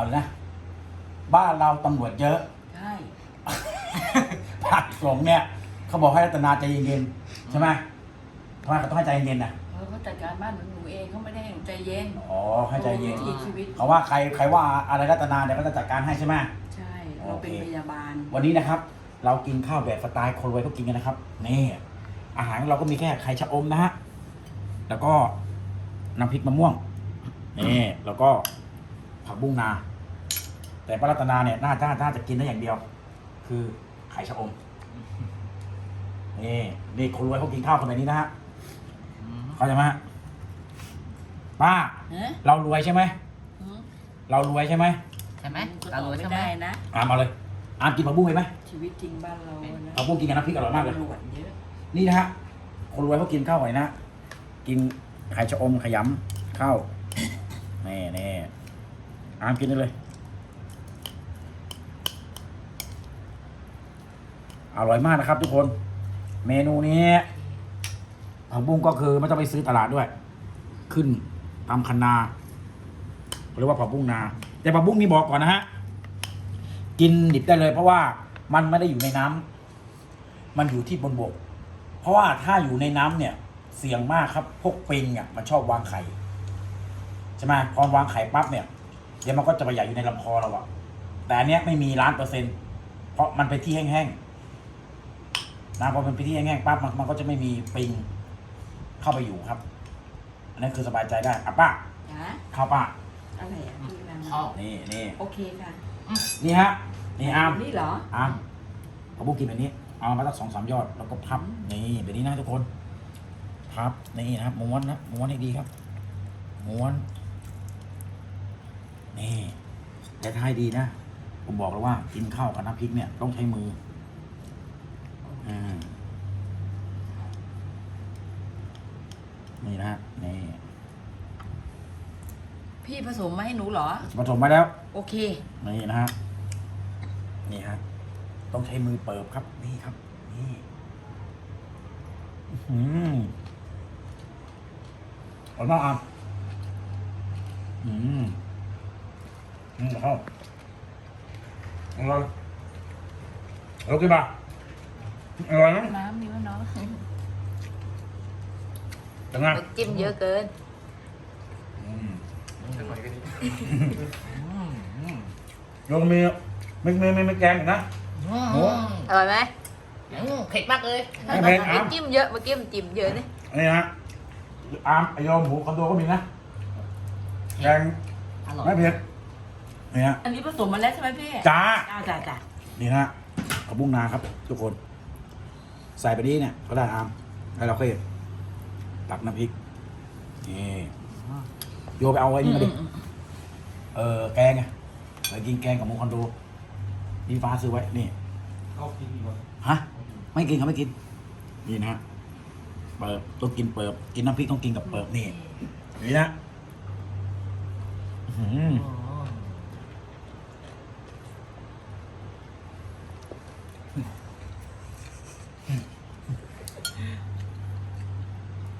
เอาเลยนะ บ้านเราตำรวจเยอะ ใช่ ภาคสงฆ์เนี่ย เขาบอกให้รัตนาใจเย็นๆใช่ไหมทำไมเขาต้องให้ใจเย็นๆน่ะเพราะเขาจัดการบ้านหนูหนูเองเขาไม่ได้ให้หนูใจเย็นอ๋อให้ใจเย็นวิถีชีวิตเขาว่าใครใครว่าอะไรรัตนาเนี่ยก็จะจัดการให้ใช่ไหม ใช่ เราเป็นโอเค พยาบาล วันนี้นะครับ เรากินข้าวแบบสไตล์คนรวยเขากินกันนะครับ นี่ อาหารของเราก็มีแค่ไข่ชะอมนะฮะ แล้วก็น้ำพริกมะม่วง นี่ แล้วก็ผักบุ้งนา แต่ป้ารัตนาเนี่ยน่าจะน่าจะกินได้อย่างเดียว คือไข่ชะอมนี่นี่คนรวยเขากินข้าวกันแบบนี้นะฮะเข้าใจไหมฮะป้า ฮะเรารวยใช่ไหมหือเรารวยใช่ไหมใช่ไหมก็เราตอบรู้ไม่ใช่ไหมได้นะ อามเอาเลย อามกินผักบุ้งเลยไหมชีวิตจริงบ้านเรานะผักบุ้งกินกับน้ำพริกอร่อยมากเลย ตำรวจเยอะนี่นะฮะ คนรวยเขากินข้าวไหวนะ กินไข่ชะอมขยำข้าว นี่นี่อามกินได้เลย อร่อยมากนะครับ ทุกคน เมนูนี้ผักบุ้งก็คือไม่ต้องไปซื้อตลาดด้วย ขึ้นตามคันนาเรียกว่าผักบุ้งนา แต่ผักบุ้งนี่บอกก่อนนะฮะกินดิบได้เลย เพราะว่ามันไม่ได้อยู่ในน้ำมันอยู่ที่บนบก เพราะว่าถ้าอยู่ในน้ำเนี่ย เสี่ยงมากครับ พวกเปิงอะมันชอบวางไข่ใช่ไหมพอวางไข่ปั๊บเนี่ยเดี๋ยวมันก็จะไปใหญ่อยู่ในลำคอเราอะแต่อันเนี้ยไม่มีล้านเปอร์เซ็นต์เพราะมันเป็นที่แห้งๆ นะพอเป็นที่แห้งๆปั๊บมันมันก็จะไม่มีปิงเข้าไปอยู่ครับ อันนั้นคือสบายใจได้อะป้านะข้าวป้าอะไรอะพี่นันข้าวนี่นี่โอเคค่ะนี่ฮะนี่อามนี่เหรออามเขาบุกกินแบบนี้ เอามาสักสองสามยอดแล้วก็พับนี่แบบนี้นะทุกคนพับนี่นะครับม้วนนะม้วนให้ดีครับม้วน นี่แต่ถ้าให้ดีนะ ผมบอกแล้วว่ากินข้าวกับน้ำพริกเนี่ยต้องใช้มืออืม นี่นะฮะนี่พี่ผสมมาให้หนูเหรอ ผสมมาแล้ว โอเค นี่นะฮะ นี่ฮะ ต้องใช้มือเปิบครับ นี่ครับ นี่อื้อหืมอร่อยมากอะอืมอืมเข้าอร่อยอร่อยกี่บาท อร่อยนะน้ำมีวะเนาะยังไงจิ้มเยอะเกินอืมจะหน่อยก็ดีโยมมีไม่ไม่ไม่ไม่แกงอีกนะโอ้อร่อยไหมอืมเผ็ดมากเลยไม่เผ็ดอะจิ้มเยอะเมื่อกี้มันจิ้มเยอะนี่นี่ฮะอามไอโยมหมูคอนโดก็มีนะแกงอร่อยไม่เผ็ดนี่ฮะอันนี้ผสมมาแล้วใช่ไหมพี่จ้าจ้าจ้าจ้านี่ฮะกระบุ้งนาครับ ทุกคน ใส่ไปนี้เนี่ยก็ได้อามแล้วเราก็ตักน้ำพริกนี่โยไปเอาไอ้นี่มาดิเออแกงไงไปกินแกงกับหมูคอนโดนี่ฟ้าซื้อไว้นี่เข้ากินดีกว่าฮะไม่กินครับไม่กิน นี่นะฮะเปิบต้องกินเปิบกินน้ำพริกต้องกินกับเปิบนี่นี่นะอื้อหือ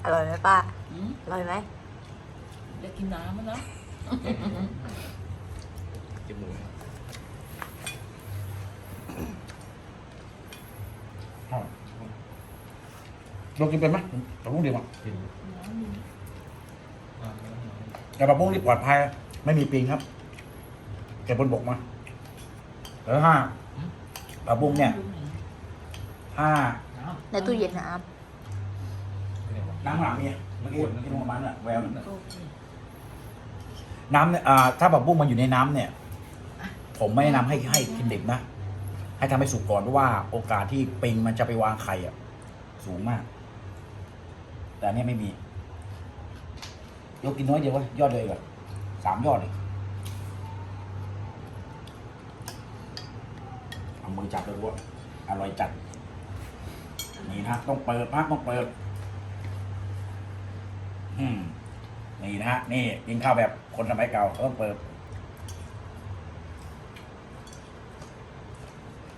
อ ร่อยไหมป้าอืมอร่อยไหมอยากกินน้ำมั้ยเนาะกินหมูอ้าวเรากินเป็นไหมปลาบุ้งดีมั้งกินอ่าแต่ปลาบุ้งนี่ปลอดภัยไม่มีปิงครับเก็บบนบกมาแล้วถ้าปลาบุ้งเนี่ย ถ้าในตู้เย็นนะอาม น้ำหลังเนี่ยเมื่อกี้เมื่อกี้ลงมาเนี่ยแววนั่นน่ะโอเคน้ำเนี่ยอ่าถ้าปลาบุ้งมันอยู่ในน้ำเนี่ย ผมไม่แนะนำให้ให้กินดิบนะ ให้ทำให้สุกก่อนเพราะว่าโอกาสที่ปิงมันจะไปวางไข่อะสูงมาก แต่อันเนี้ยไม่มี ยกกินน้อยเดียววะยอดเลยแบบสามยอดเลยเอามือจับเลยว่าอร่อยจัดนี่นะต้องเปิดนะต้องเปิด อืมนี่นะฮะนี่กินข้าวแบบคนสมัยเก่าเขาต้องเปิด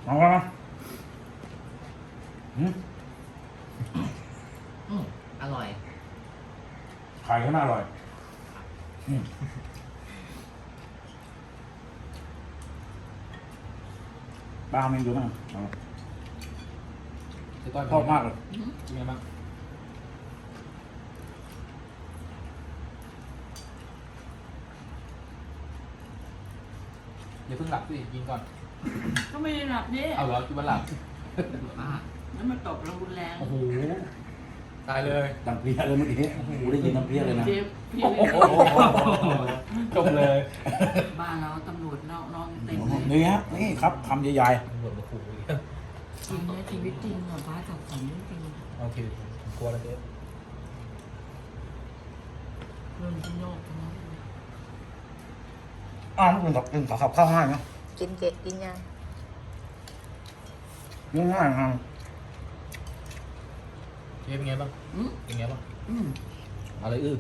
มามามาหืมอืมอร่อย ไข่ก็น่าอร่อยอืมบ้าเมนูมั้งเอาเจ๊ต้อยชอบมากเลยเป็นไงบ้าง อย่าเพิ่งหลับสิกินก่อน ก็ไม่ได้หลับนี่เอาเหรอคิดว่าหลับแล้วมันตกแล้วรุนแรงโอ้โห ตายเลย ดังเพลียเลยเมื่อกี้โอ้โหได้ยินดังเพลียเลยนะ เจ็บพี่โอ้โหจบเลยบ้านเราตำรวจนอกนอกเต็มเลยนี่ฮะนี่ครับคำใหญ่ตำรวจมาขู่อีกจริงนะชีวิตจริงอะบ้านจับสันจริงโอเคผมกลัวแล้วเจ๊เรื่องที่นอกทั้งนั้นเลยๆ อ้าวมันกับกินกับข้าวง่ายนะกินเกะกินยังง่ายๆครับเจ๊เป็นไงบ้างอืมเป็นไงบ้างอืมอะไรอื้อ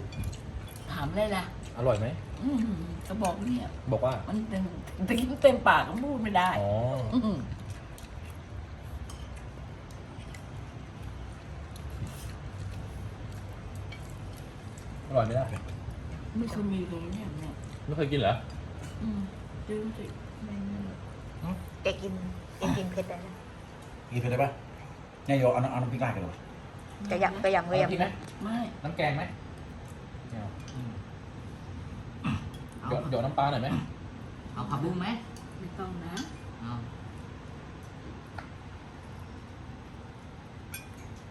ถามเลยล่ะ อร่อยไหมอืมก็บอกเนี่ย บอกว่ามันเต็มตะกี้เต็มปากก็พูดไม่ได้อ๋ออืมอร่อยไหมล่ะไม่เคยมีเลยเนี่ยเนี่ยไม่เคยกินเหรอ อืมจืดสิไม่ไม่แกกินแกกินเผ็ดได้นะกินไปได้ปะเนี่ยโยเอาน้ำเอาน้ำพริกราดกันเลยแกยังแกยังแกยังกินไหมไม่น้ำแกงไหมไม่เอาอืมเดี๋ยวเดี๋ยวน้ำปลาหน่อยไหมเอาผักบุ้งไหมไม่ต้องนะเอา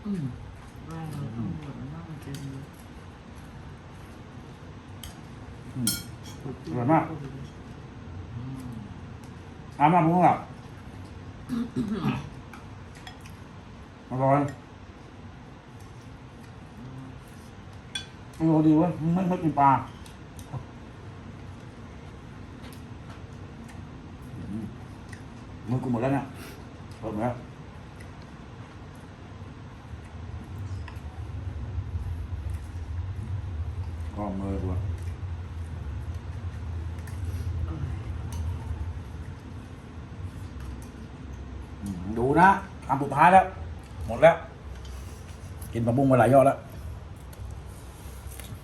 อืมบ้านเราตำรวจมันน่ามันเต็มเลยอืม อร่อยมาก อืม อ้ามาพุงหลับอร่อยอร่อยดีเว้ยไม่ไม่กินปลาอืมมือกูหมดแล้วเนี่ยเปิดหมดแล้วก็มือตัวอืม ดูนะคำสุดท้ายแล้ว หมดแล้ว กินปลาบุ้งมาหลายยอดแล้ว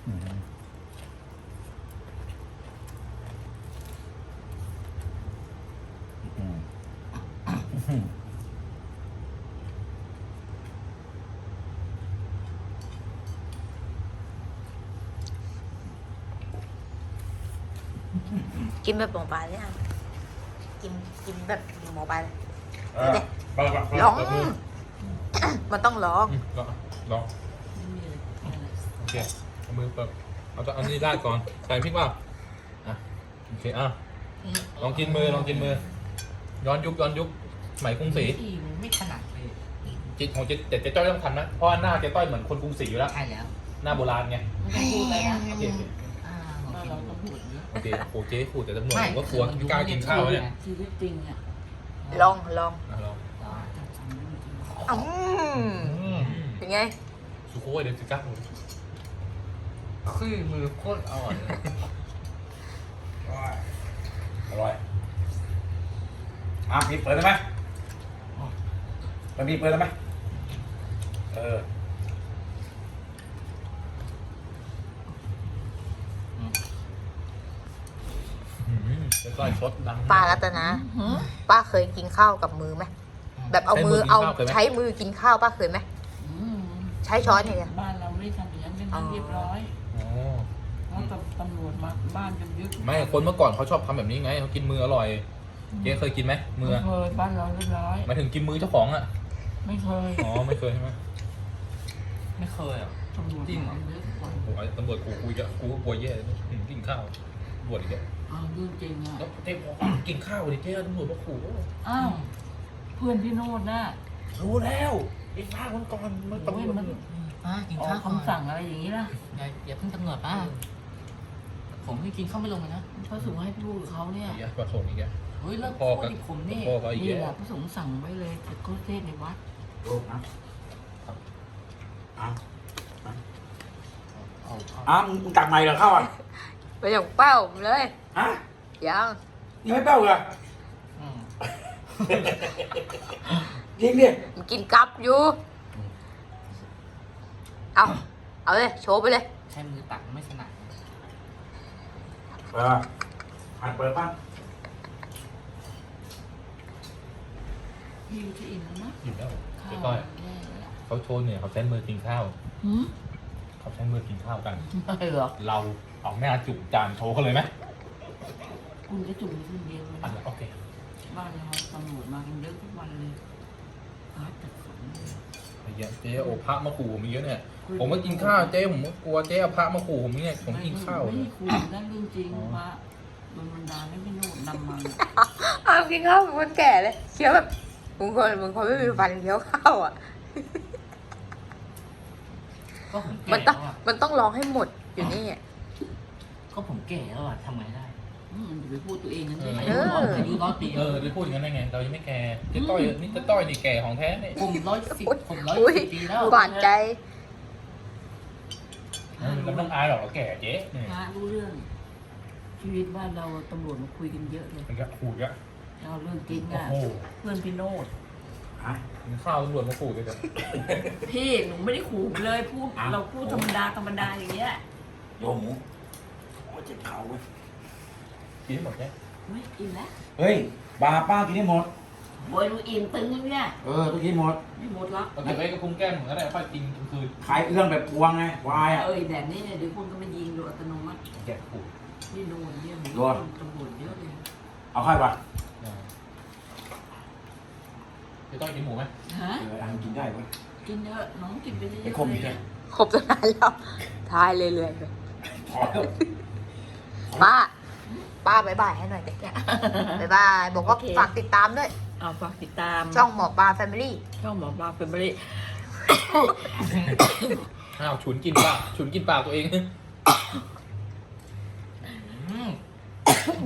อืมอืมอืมกินแบบหมอปลาเนี่ยกินกินแบบหมอปลาเลย เออไปไปไปร้องไปมือมันต้องร้อง อืมลองลองไม่มีอะไรอะไรโอเคเอามือเปิดเอาตัวอันนี้ราดก่อนใส่พริกเปล่าอะโอเคอะลองกินมือลองกินมือ ย้อนยุคย้อนยุคสมัยกรุงศรีอีมันไม่ถนัดเลยจิตของเจ๊แต่เจ๊ต้อยต้องทันนะเพราะว่าหน้าเจ๊ต้อยเหมือนคนกรุงศรีอยู่แล้วใช่แล้วหน้าโบราณไงไม่ต้องพูดเลยนะโอเคโอเคอ่าโอบ้านเคเราตำรวจเยอะโอเคโอ้เจ๊ขู่แต่ตำรวจผมก็กลัวไม่กล้ากินข้าวเนี่ยชีวิตจริงอะลองลองอะลองจับสันจริง อืมอืมเป็นไงสุโขทัยเดนสิก้าคือมือโคตรอ่อนเลยอร่อยอะมีเปิดได้ไหมมันมีเปิดได้ไหมเอออืมเจ๊ต้อยชดดัง ป้ารัตนะหือป้าเคยกินข้าวกับมือไหม แบบเอามือเอาใช้มือกินข้าวป้าเคยไหมอืมใช้ช้อนอย่างเงี้ยบ้านเราไม่ทำอย่างนั้นเป็นเรียบร้อยอ๋อแล้วตำตำรวจมาบ้านกันยึดไม่คนเมื่อก่อนเขาชอบทำแบบนี้ไงเขากินมืออร่อยเจ๊เคยกินไหมมือไม่เคยบ้านเราเรียบร้อยหมายถึงกินมือเจ้าของอะ ไม่เคยอ๋อไม่เคยใช่ไหมไม่เคยอะตำรวจจริงเหรอเยอะกว่าโอ้ยตำรวจกูกูจะกูก็กลัวแย่เลยอืมกินข้าวตำรวจอีกแล้วอ้าวเรื่องจริงอะแล้วเจ๊บอกว่ากินข้าวดิเจ๊ตำรวจมาขู่อ้าว เพื่อนที่โน่นน่ะรู้แล้วไอ้ฟ้าคนก่อนมันโอ้ตำรยวจมันป้ากินออข้ากวก่อนคำสั่งอะไรอย่างนี้นะอย่าอย่าเพิ่งตำรวจป้า ผมไม่กินข้าวไม่ลงเลยนะพระสงฆ์ให้พูดกับเขาเนี่ยอีกแล้วประสงค์อีกแล้วเฮ้ยแล้วพ่อพูดก็อีกผมนี่พ่อก็อีกนี่แล้แหละวพระสงฆ์สั่งไว้เลยจะเขาเทศน์ในวัดดูอะอะเอาเอาอะมึงตักใหม่เหรอข้าวอะ ไปอย่างเป้าเลย ฮะ ยังยังไม่เป้าเหรออืม จริงดิมันกินกับอยู่ เอา เอาเลย โชว์ไปเลย ใช้มือตักไม่ถนัดเออหันเปิดบ้างพี่จะอิ่มแล้วนะหยิบแล้วข้าเจ๊วก้อยแย่เลยอะเขาโชว์เนี่ยเขาใช้มือกินข้าวหืมเขาใช้มือกินข้าวกัน ไม่เหรอเราเอาแม่จุกจานโชว์เขาเลยไหมคุณก็จุ่มคนเดียวเลยอันนะนั้นโอเค บ้านเราตำรวจมากันเยอะทุกวันเลยอาร์ตตัดสนเลยไอ้เหี้ยเจ๊โอพระมาขู่ผมเยอะเนี่ย ผมก็กินข้าวเจ๊ผมก็กลัวเจ๊เอาพระมาขู่ผมเนี่ยผมกินข้าวไม่เลได้ยคุยนั่นเรื่องจริงอ๋อว่าโดนบันดาลให้พี่โนดนำมาอ้าวกินข้าวเหมือนคนแก่เลยเคี้ยวแบบบางคนบางคนไม่มีฟันเคี้ยวข้าวอะ ก็ผมมันแก่ต้องแล้วอะมันต้องร้องให้หมดอยู่นี่อะก็ผมแก่แล้วอะทำไงได้ อืมอย่าไปพูดตัวเองกันสิอาเอยุอร้อยอายุร้อยปีเออจะพูดอย่างนั้นได้ไง เรายังไม่แก่เจ๊ต้อยนี่เจ๊ต้อยนี่แก่ของแท้เนี่ยผมร้อยสิบผมร้อยอุ้ยสิบปีแล้วบาดใจ เออเราไม่ต้องอายหรอกเราแก่เจ๊เนี่ยพระรู้เรื่อง ชีวิตบ้านเราตำรวจมาคุยกันเยอะเลยมันก็ขู่อีกอะเอาเรื่องจริงโอ้อะโหเพื่อนพี่โนดฮะกินข้าวตำรวจมาขู่เลยเดี๋ยวพี่หนูไม่ได้ขู่เลยพูดอ้าวเราพูดธรรมดาธรรมดาอย่างเงี้ยโยมหมูโอ้ยเจ็บเข่าเว้ย กินให้หมดเนี่ยไม่อิ่มแล้วเฮ้ย บาป้ากินให้หมด โวยหนูอิ่มตึงแล้วเนี่ยเออต้องกินหมด ไม่หมดละเราเก็บไว้กับพุ้งแก้มเหมือนกันได้ค่อยกินกลางคืนขายเอื้องแบบพวงไงควายอะ เอ้ยแบบนี้เนี่ยเดี๋ยวคุณก็มายิงโดยอัตโนมัติแกะขู่นี่โดนเนี่ยหนูโดน ตำรวจเยอะเลยเอาค่อยปะอ่าเจ๊ต้อยกินหมูไหมฮะเอออันกินได้เว้ยกินเยอะน้องกินไปเยอะๆไอ้คมอีกเลเนี่ยยครบตั้งนานแล้วทายเลยเลยๆไปพอแล้วป้า ป้าบายบายให้หน่อยเด็กเนี่ยบายบาย บอกว่าฝากติดตามด้วย เอาฝากติดตามช่องหมอปลาแฟมิลี่ ช่องหมอปลาเป็นบริ อ้าวฉุนกินปากฉุนกินปากตัวเอง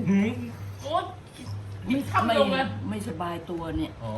อืมโอ๊ยไม่ไม่ไม่สบายตัวเนี่ย อ๋อ